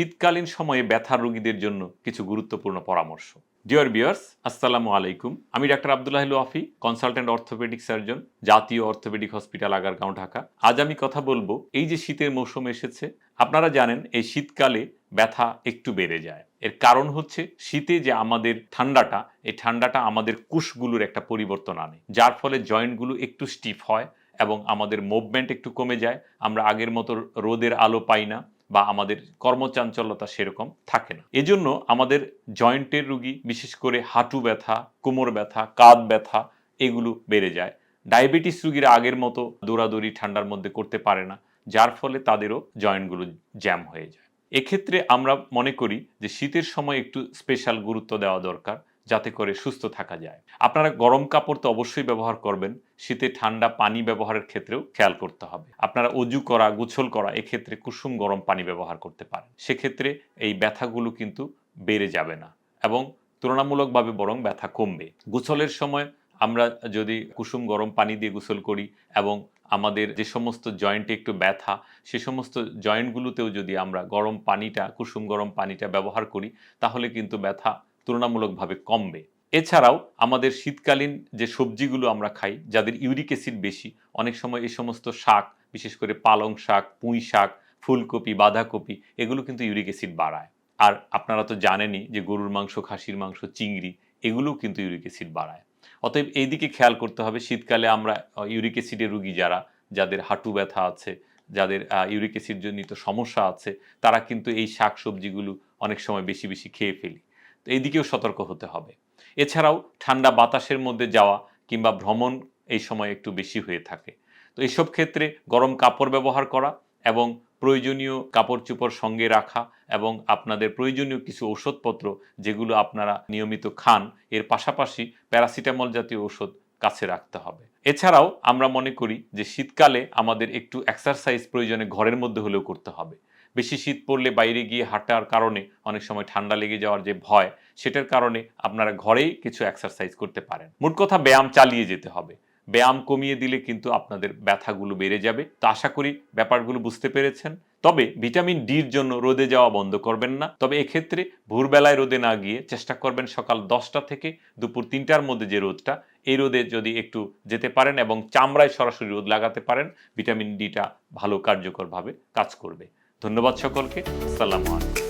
শীতকালীন সময়ে ব্যথার রোগীদের জন্য কিছু গুরুত্বপূর্ণ পরামর্শ। ডিয়ার বিয়ার্স আসসালামু আলাইকুম। আমি doctor Abdullah Wafi consultant orthopaedic surgeon জাতীয় অর্থোপেডিক হসপিটাল আগারগাঁও, ঢাকা। আজ আমি কথা বলব এই যে শীতের মৌসুম এসেছে, আপনারা জানেন এই শীতকালে ব্যথা একটু বেড়ে যায়। এর কারণ হচ্ছে শীতে যে আমাদের ঠান্ডাটা, এই ঠান্ডাটা আমাদের কুশগুলোর একটা পরিবর্তন আনে। যার ফলে জয়েন্টগুলো একটু স্টিফ হয় এবং আমাদের মুভমেন্ট একটু কমে যায়। আমরা আগের মতো রোদের আলো পাই না। বা আমাদের কর্মচাঞ্চল্যতা সেরকম থাকে না। এজন্য আমাদের জয়েন্টের রুগী, বিশেষ করে হাঁটু ব্যথা, কোমর ব্যথা, কাঁধ ব্যথা, এগুলো বেড়ে যায়। ডায়াবেটিস রুগীরা আগের মতো দৌড়াদৌড়ি ঠান্ডার মধ্যে করতে পারে না, যার ফলে তাদেরও জয়েন্টগুলো জ্যাম হয়ে যায়। এক্ষেত্রে আমরা মনে করি যে শীতের সময় একটু স্পেশাল গুরুত্ব দেওয়া দরকার। যাতে করে সুস্থ থাকা যায়। আপনারা গরম কাপড় তো অবশ্যই ব্যবহার করবেন, শীতে ঠান্ডা পানি ব্যবহারের ক্ষেত্রেও খেয়াল করতে হবে। আপনারা অজু করা, গোছল করা, এক্ষেত্রে কুসুম গরম পানি ব্যবহার করতে পারেন। সেক্ষেত্রে এই ব্যথাগুলো কিন্তু বেড়ে যাবে না এবং তুলনামূলকভাবে বরং ব্যথা কমবে। গোছলের সময় আমরা যদি কুসুম গরম পানি দিয়ে গোসল করি এবং আমাদের যে সমস্ত জয়েন্টে একটু ব্যথা, সে সমস্ত জয়েন্টগুলোতেও যদি আমরা গরম পানিটা, কুসুম গরম পানিটা ব্যবহার করি, তাহলে কিন্তু ব্যথা তুলনামূলকভাবে কমবে। এছাড়াও আমাদের শীতকালীন যে সবজিগুলো আমরা খাই, যাদের ইউরিক অ্যাসিড বেশি, অনেক সময় এই সমস্ত শাক, বিশেষ করে পালং শাক, পুঁই শাক, ফুলকপি, বাঁধাকপি, এগুলো কিন্তু ইউরিক অ্যাসিড বাড়ায়। আর আপনারা তো জানেনই যে গরুর মাংস, খাসির মাংস, চিংড়ি, এগুলোও কিন্তু ইউরিক অ্যাসিড বাড়ায়। অতএব এই দিকে খেয়াল করতে হবে, শীতকালে আমরা ইউরিক অ্যাসিডের রুগী যারা, যাদের হাঁটু ব্যথা আছে, যাদের ইউরিক অ্যাসিড জনিত সমস্যা আছে, তারা কিন্তু এই শাক সবজিগুলো অনেক সময় বেশি বেশি খেয়ে ফেলি। তো এই দিকেও সতর্ক হতে হবে। এছাড়াও ঠান্ডা বাতাসের মধ্যে যাওয়া কিংবা ভ্রমণ এই সময় একটু বেশি হয়ে থাকে। তো এইসব ক্ষেত্রে গরম কাপড় ব্যবহার করা এবং প্রয়োজনীয় কাপড় চোপড় সঙ্গে রাখা এবং আপনাদের প্রয়োজনীয় কিছু ওষুধপত্র যেগুলো আপনারা নিয়মিত খান, এর পাশাপাশি প্যারাসিটামল জাতীয় ওষুধ কাছে রাখতে হবে। এছাড়াও আমরা মনে করি যে শীতকালে আমাদের একটু এক্সারসাইজ প্রয়োজনে ঘরের মধ্যে হলেও করতে হবে। বেশি শীত পড়লে বাইরে গিয়ে হাঁটার কারণে অনেক সময় ঠান্ডা লেগে যাওয়ার যে ভয়, সেটার কারণে আপনারা ঘরেই কিছু এক্সারসাইজ করতে পারেন। মোট কথা ব্যায়াম চালিয়ে যেতে হবে। ব্যায়াম কমিয়ে দিলে কিন্তু আপনাদের ব্যথাগুলো বেড়ে যাবে। তো আশা করি ব্যাপারগুলো বুঝতে পেরেছেন। তবে ভিটামিন ডির জন্য রোদে যাওয়া বন্ধ করবেন না। তবে এক্ষেত্রে ভোরবেলায় রোদে না গিয়ে চেষ্টা করবেন সকাল দশটা থেকে দুপুর তিনটার মধ্যে যে রোদটা, এই রোদে যদি একটু যেতে পারেন এবং চামড়ায় সরাসরি রোদ লাগাতে পারেন, ভিটামিন ডিটা ভালো কার্যকরভাবে কাজ করবে। ধন্যবাদ সকলকে। সালাম আলাইকুম।